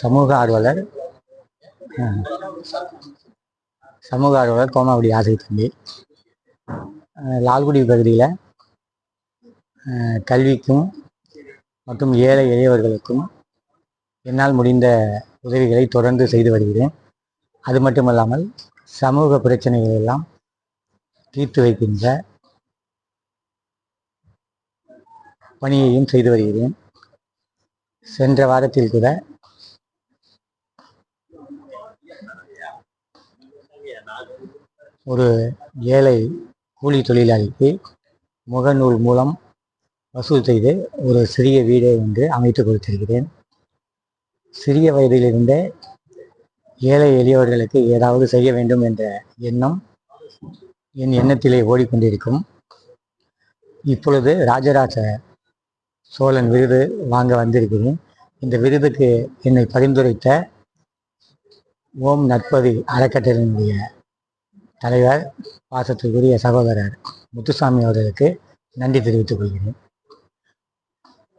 சமூக ஆர்வலர். சமூக ஆர்வலர் கோமாவடி ஆசை தம்பி. லால்குடி பகுதியில் கல்விக்கும் மற்றும் ஏழை எளியவர்களுக்கும் என்னால் முடிந்த உதவிகளை தொடர்ந்து செய்து வருகிறேன். அது மட்டுமல்லாமல் சமூக பிரச்சனைகள் எல்லாம் தீர்த்து வைக்கின்ற பணியையும் செய்து வருகிறேன். சென்ற வாரத்தில் கூட. ஒரு ஏழை கூலி தொழிலாளிக்கு முகநூல் மூலம் வசூல் செய்து ஒரு சிறிய வீடை ஒன்று அமைத்து கொடுத்திருக்கிறேன். சிறிய வயதிலிருந்தே ஏழை எளியவர்களுக்கு ஏதாவது செய்ய வேண்டும் என்ற எண்ணம் என் எண்ணத்திலே ஓடிக்கொண்டிருக்கும். இப்பொழுது ராஜராஜ சோழன் விருது வாங்க வந்திருக்கிறேன். இந்த விருதுக்கு என்னை பரிந்துரைத்த ஓம் நட்பதி அறக்கட்டளையினுடைய தலைவர் பாசத்திற்குரிய சகோதரர் முத்துசாமி அவர்களுக்கு நன்றி தெரிவித்துக் கொள்கிறேன்.